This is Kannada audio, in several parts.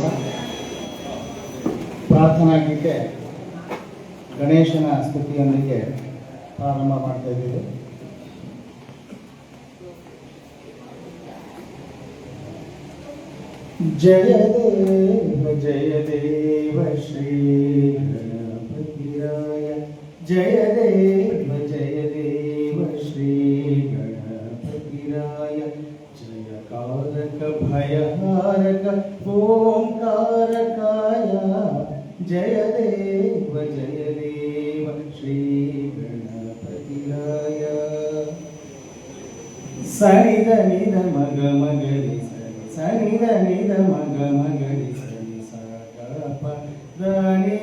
ನಮಸ್ಕಾರ ಪ್ರಾರ್ಥನಾ ಗೀತೆ ಗಣೇಶನ ಸ್ತುತಿಯೊಂದಿಗೆ ಪ್ರಾರಂಭ ಮಾಡ್ತಾ ಇದ್ದೀವಿ. ಜಯ ದೇವ ಜಯ ದೇವ ಶ್ರೀ ಗಣಪತಿರಾಯ, ಜಯ ಸನಿದ ನಿದ ಮಗ ಮಗರಿ ಸನಿ ಸನಿದ ನಿದ ಮಗ ಮಗರಿ ಸನಿ ಸ ಗ ಪ ದ ನಿ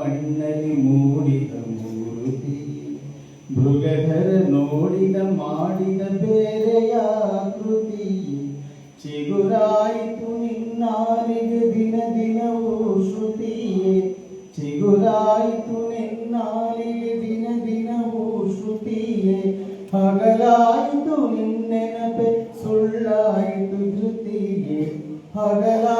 ಮೈ ಮಣ್ಣಲ್ಲಿ ಮೂಡಿದ ಮೂರ್ತಿ ಮೃಗಧರ ನೋಡಿದ ಮಾಡಿದ ಬೇರೆಯ ಕೃತಿ ಚಿಗುರಾಯಿತು ನಿನ್ನಾಲಿಗೆ ದಿನ ದಿನವೂ ಶ್ರುತಿಯೇ ಚಿಗುರಾಯಿತು ನಿನ್ನಾಲಿಗೆ ದಿನ ದಿನವೂ ಶ್ರುತಿಯೇ ಹಗಲಾಯಿತು ನಿನ್ನೆನಪೆ ಸುಳ್ಳಾಯಿತು ಧೃತಿಯೇ ಹಗಲಾಯಿತು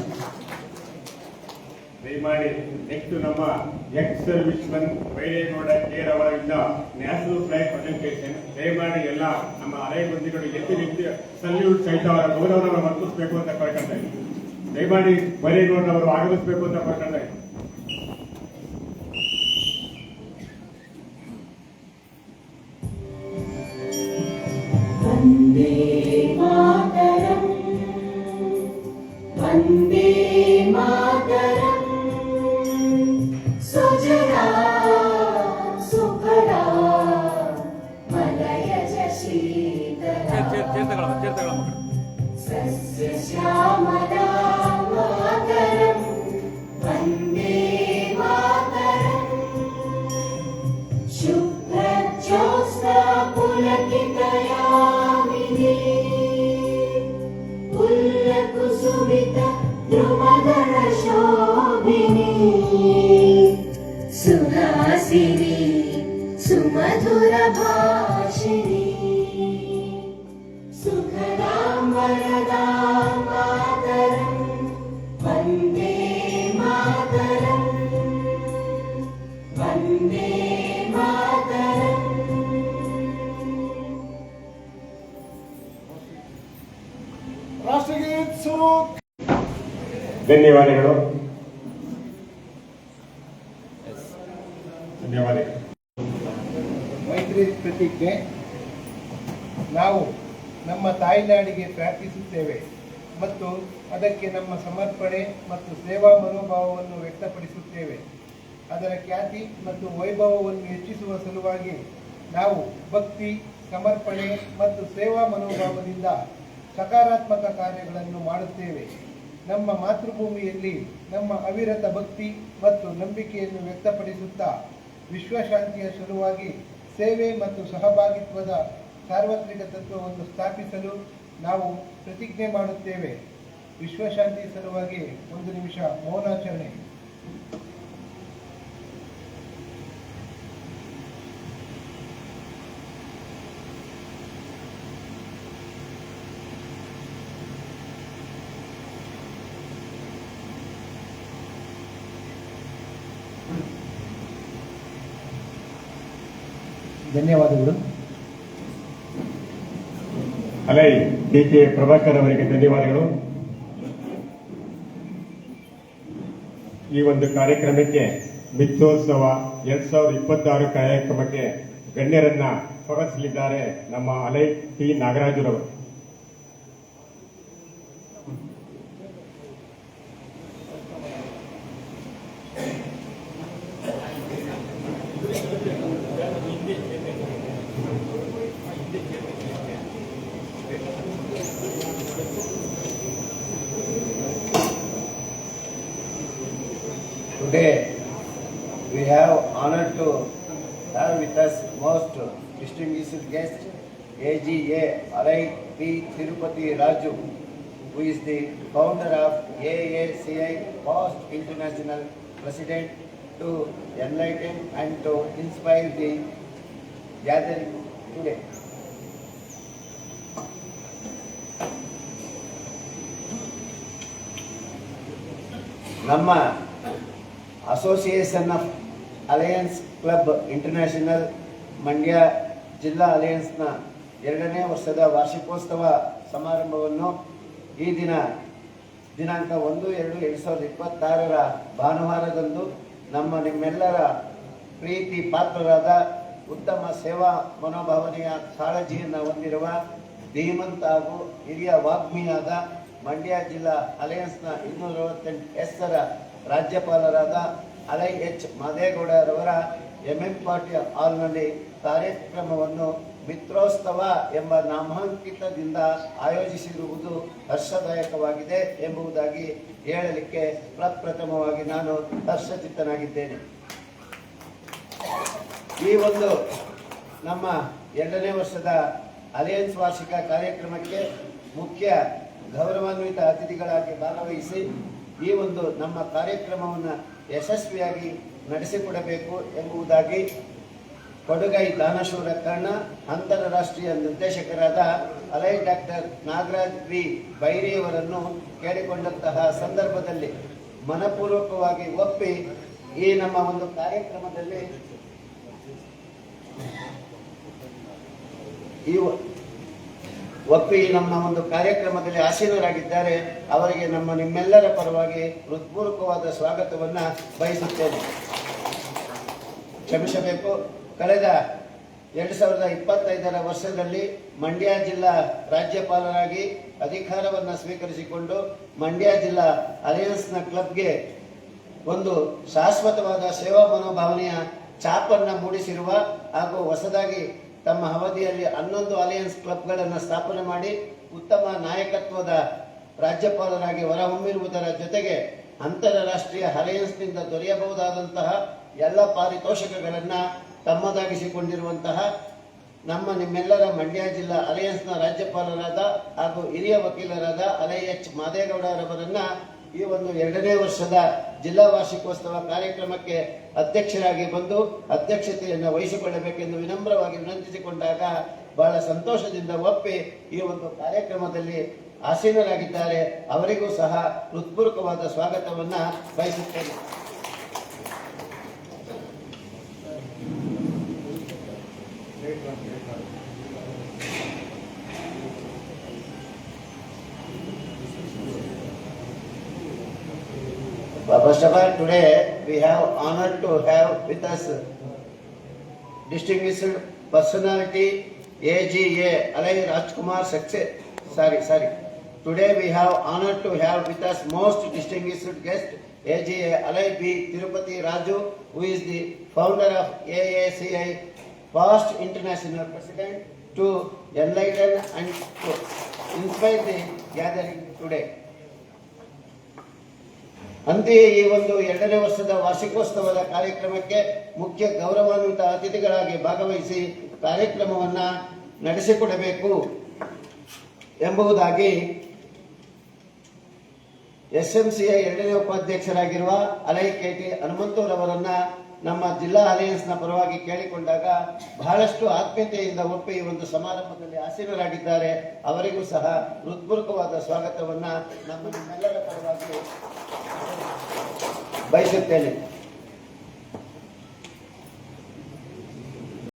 ಎಕ್ಸ್ ಸರ್ವಿಸ್ ಮ್ಯಾನ್ ಬೈರೇಗೌಡ ಕೇರ್ ಅವರಿಂದ ನ್ಯಾಷನಲ್ ಫ್ಲೈ ಪ್ರೆಸೆಂಟೇಷನ್, ದಯಮಾಡಿ ಎಲ್ಲ ನಮ್ಮ ಅರೆಗೊಂದಿಗಳು ಎಷ್ಟು ವ್ಯಕ್ತಿ ಸಲ್ಯೂಟ್ ಸಹಿತ ಅವರ ಗೌರವವನ್ನು ವರ್ತಿಸಬೇಕು ಅಂತ ಕೇಳ್ಕೊಳ್ತಾ ಇದ್ದೀನಿ ದಯಮಾಡಿ ಬೈರೇಗೌಡರವರು ಆಗಮಿಸಬೇಕು ಅಂತ ಕೇಳ್ಕೊಳ್ತಾ ಇದ್ದೀನಿ Vande सुहासिनी सुमधुरभाषिणी सुखदां वरदां मातरम् वन्दे मातरम् वन्दे मातरम् ರಾಷ್ಟ್ರಗೀತ್ ಸೂಕ್ ಧನ್ಯವಾದಗಳು ಧನ್ಯವಾದಗಳು ಮೈತ್ರಿ ನಾವು ನಮ್ಮ ತಾಯ್ನಾಡಿಗೆ ಪ್ರಾರ್ಥಿಸುತ್ತೇವೆ ಮತ್ತು ಅದಕ್ಕೆ ನಮ್ಮ ಸಮರ್ಪಣೆ ಮತ್ತು ಸೇವಾ ಮನೋಭಾವವನ್ನು ವ್ಯಕ್ತಪಡಿಸುತ್ತೇವೆ. ಅದರ ಖ್ಯಾತಿ ಮತ್ತು ವೈಭವವನ್ನು ಹೆಚ್ಚಿಸುವ ಸಲುವಾಗಿ ನಾವು ಭಕ್ತಿ, ಸಮರ್ಪಣೆ ಮತ್ತು ಸೇವಾ ಮನೋಭಾವದಿಂದ ಸಕಾರಾತ್ಮಕ ಕಾರ್ಯಗಳನ್ನು ಮಾಡುತ್ತೇವೆ. ನಮ್ಮ ಮಾತೃಭೂಮಿಯಲ್ಲಿ ನಮ್ಮ ಅವಿರತ ಭಕ್ತಿ ಮತ್ತು ನಂಬಿಕೆಯನ್ನು ವ್ಯಕ್ತಪಡಿಸುತ್ತಾ ವಿಶ್ವಶಾಂತಿಯ ಸಲುವಾಗಿ ಸೇವೆ ಮತ್ತು ಸಹಭಾಗಿತ್ವದ ಸಾರ್ವತ್ರಿಕ ತತ್ವವನ್ನು ಸ್ಥಾಪಿಸಲು ನಾವು ಪ್ರತಿಜ್ಞೆ ಮಾಡುತ್ತೇವೆ. ವಿಶ್ವಶಾಂತಿ ಸಲುವಾಗಿ ಒಂದು ನಿಮಿಷ ಮೌನಾಚರಣೆ. ಧನ್ಯವಾದಗಳು. ಅಲೈ ಡಿ ಕೆ ಪ್ರಭಾಕರ್ ಅವರಿಗೆ ಧನ್ಯವಾದಗಳು. ಈ ಒಂದು ಕಾರ್ಯಕ್ರಮಕ್ಕೆ ಮಿತ್ರೋತ್ಸವ ಎರಡ್ ಸಾವಿರದ ಇಪ್ಪತ್ತಾರು ಕಾರ್ಯಕ್ರಮಕ್ಕೆ ಗಣ್ಯರನ್ನ ಸ್ವಾಗತಿಸಲಿದ್ದಾರೆ ನಮ್ಮ ಅಲೈ ಟಿ. ನಾಗರಾಜುರವರು. Today, we have honor to have with us most distinguished guest, AGA Alai P. Tirupati Raju, who is the founder of AACI Past International President to enlighten and to inspire the gathering today. ನಮ್ಮ association of alliance club international Mandya ಜಿಲ್ಲಾ ಅಲಯನ್ಸ್ನ ಎರಡನೇ ವರ್ಷದ ವಾರ್ಷಿಕೋತ್ಸವ ಸಮಾರಂಭವನ್ನು ಈ ದಿನ ದಿನಾಂಕ ಒಂದು, ಎರಡು ಎರಡು ಸಾವಿರದ ಇಪ್ಪತ್ತಾರರ ಭಾನುವಾರದಂದು ನಮ್ಮ ನಿಮ್ಮೆಲ್ಲರ ಪ್ರೀತಿ ಪಾತ್ರರಾದ ಉತ್ತಮ ಸೇವಾ ಮನೋಭಾವನೆಯ ಕಾಳಜಿಯನ್ನು ಹೊಂದಿರುವ ಧೀಮಂತ ಹಾಗೂ ಹಿರಿಯ ವಾಗ್ಮಿಯಾದ ಮಂಡ್ಯ ಜಿಲ್ಲಾ ಅಲಯನ್ಸ್ನ ಇನ್ನೂರ ಅರವತ್ತೆಂಟು ಎಸ್ಸರ ರಾಜ್ಯಪಾಲರಾದ ಅಲೈ ಎಚ್ ಮಾದೇಗೌಡರವರ ಎಂಎಂ ಪಾಟೀಲ್ ಹಾಲ್ನಲ್ಲಿ ಕಾರ್ಯಕ್ರಮವನ್ನು ಮಿತ್ರೋತ್ಸವ ಎಂಬ ನಾಮಾಂಕಿತದಿಂದ ಆಯೋಜಿಸಿರುವುದು ಹರ್ಷದಾಯಕವಾಗಿದೆ ಎಂಬುದಾಗಿ ಹೇಳಲಿಕ್ಕೆ ಪ್ರಪ್ರಥಮವಾಗಿ ನಾನು ಹರ್ಷಚಿತ್ತನಾಗಿದ್ದೇನೆ. ಈ ಒಂದು ನಮ್ಮ ಎರಡನೇ ವರ್ಷದ ಅಲಯನ್ಸ್ ವಾರ್ಷಿಕ ಕಾರ್ಯಕ್ರಮಕ್ಕೆ ಮುಖ್ಯ ಗೌರವಾನ್ವಿತ ಅತಿಥಿಗಳಾಗಿ ಭಾಗವಹಿಸಿ ಈ ಒಂದು ನಮ್ಮ ಕಾರ್ಯಕ್ರಮವನ್ನು ಯಶಸ್ವಿಯಾಗಿ ನಡೆಸಿಕೊಡಬೇಕು ಎಂಬುದಾಗಿ ಕೊಡುಗೈ ದಾನಶೂರ ಕರ್ಣ ಅಂತಾರಾಷ್ಟ್ರೀಯ ನಿರ್ದೇಶಕರಾದ ಅಲೈ ಡಾಕ್ಟರ್ ನಾಗರಾಜ್ ವಿ ಬೈರಿಯವರನ್ನು ಕೇಳಿಕೊಂಡಂತಹ ಸಂದರ್ಭದಲ್ಲಿ ಮನಪೂರ್ವಕವಾಗಿ ಒಪ್ಪಿ ಈ ನಮ್ಮ ಒಂದು ಕಾರ್ಯಕ್ರಮದಲ್ಲಿ ಈ ಒಪ್ಪಿ ನಮ್ಮ ಒಂದು ಕಾರ್ಯಕ್ರಮದಲ್ಲಿ ಆಸೀನರಾಗಿದ್ದಾರೆ. ಅವರಿಗೆ ನಮ್ಮ ನಿಮ್ಮೆಲ್ಲರ ಪರವಾಗಿ ಹೃತ್ಪೂರ್ವಕವಾದ ಸ್ವಾಗತವನ್ನು ಬಯಸುತ್ತೇನೆ. ಕ್ಷಮಿಸಬೇಕು. ಕಳೆದ ಎರಡು ಸಾವಿರದ ಇಪ್ಪತ್ತೈದರ ವರ್ಷದಲ್ಲಿ ಮಂಡ್ಯ ಜಿಲ್ಲಾ ರಾಜ್ಯಪಾಲರಾಗಿ ಅಧಿಕಾರವನ್ನು ಸ್ವೀಕರಿಸಿಕೊಂಡು ಮಂಡ್ಯ ಜಿಲ್ಲಾ ಅಲಯನ್ಸ್ನ ಕ್ಲಬ್ಗೆ ಒಂದು ಶಾಶ್ವತವಾದ ಸೇವಾ ಮನೋಭಾವನೆಯ ಚಾಪನ್ನು ಮೂಡಿಸಿರುವ ಹಾಗೂ ಹೊಸದಾಗಿ ತಮ್ಮ ಅವಧಿಯಲ್ಲಿ ಹನ್ನೊಂದು ಅಲಯನ್ಸ್ ಕ್ಲಬ್ಗಳನ್ನು ಸ್ಥಾಪನೆ ಮಾಡಿ ಉತ್ತಮ ನಾಯಕತ್ವದ ರಾಜ್ಯಪಾಲರಾಗಿ ಹೊರಹೊಮ್ಮಿರುವುದರ ಜೊತೆಗೆ ಅಂತಾರಾಷ್ಟ್ರೀಯ ಅಲಯನ್ಸ್ನಿಂದ ದೊರೆಯಬಹುದಾದಂತಹ ಎಲ್ಲ ಪಾರಿತೋಷಕಗಳನ್ನು ತಮ್ಮದಾಗಿಸಿಕೊಂಡಿರುವಂತಹ ನಮ್ಮ ನಿಮ್ಮೆಲ್ಲರ ಮಂಡ್ಯ ಜಿಲ್ಲಾ ಅಲಯನ್ಸ್ನ ರಾಜ್ಯಪಾಲರಾದ ಹಾಗೂ ಹಿರಿಯ ವಕೀಲರಾದ ಅಲೈ ಎಚ್ ಮಾದೇಗೌಡರವರನ್ನ ಈ ಒಂದು ಎರಡನೇ ವರ್ಷದ ಜಿಲ್ಲಾ ವಾರ್ಷಿಕೋತ್ಸವ ಕಾರ್ಯಕ್ರಮಕ್ಕೆ ಅಧ್ಯಕ್ಷರಾಗಿ ಬಂದು ಅಧ್ಯಕ್ಷತೆಯನ್ನು ವಹಿಸಿಕೊಳ್ಳಬೇಕೆಂದು ವಿನಮ್ರವಾಗಿ ವಿನಂತಿಸಿಕೊಂಡಾಗ ಬಹಳ ಸಂತೋಷದಿಂದ ಒಪ್ಪಿ ಈ ಒಂದು ಕಾರ್ಯಕ್ರಮದಲ್ಲಿ ಆಸೀನರಾಗಿದ್ದಾರೆ. ಅವರಿಗೂ ಸಹ ಹೃತ್ಪೂರ್ವಕವಾದ ಸ್ವಾಗತವನ್ನು ಬಯಸುತ್ತೇನೆ. First of all, today we have honor to have with us distinguished personality AGA Alai Rajkumar Success. Sorry, sorry. Today we have honor to have with us most distinguished guest AGA Alai B. Tirupati Raju, who is the founder of AACI, past international president, to enlighten and to inspire the gathering today. ಅಂತೆಯೇ ಈ ಒಂದು ಎರಡನೇ ವರ್ಷದ ವಾರ್ಷಿಕೋತ್ಸವದ ಕಾರ್ಯಕ್ರಮಕ್ಕೆ ಮುಖ್ಯ ಗೌರವಾನ್ವಿತ ಅತಿಥಿಗಳಾಗಿ ಭಾಗವಹಿಸಿ ಕಾರ್ಯಕ್ರಮವನ್ನ ನಡೆಸಿಕೊಡಬೇಕು ಎಂಬುದಾಗಿ ಸಿಯ ಎರಡನೇ ಉಪಾಧ್ಯಕ್ಷರಾಗಿರುವ ಅಲೈ ಕೆಟಿ ಹನುಮಂತೂರವರನ್ನ ನಮ್ಮ ಜಿಲ್ಲಾ ಅಲಯನ್ಸ್ನ ಪರವಾಗಿ ಕೇಳಿಕೊಂಡಾಗ ಬಹಳಷ್ಟು ಆತ್ಮೀಯತೆಯಿಂದ ಒಪ್ಪಿ ಈ ಒಂದು ಸಮಾರಂಭದಲ್ಲಿ ಆಸೀನರಾಗಿದ್ದಾರೆ. ಅವರಿಗೂ ಸಹ ಹೃತ್ಪೂರ್ವಕವಾದ ಸ್ವಾಗತವನ್ನು ನಮ್ಮ ನಿಮ್ಮೆಲ್ಲರ ಪರವಾಗಿ ಬಯಸುತ್ತೇನೆ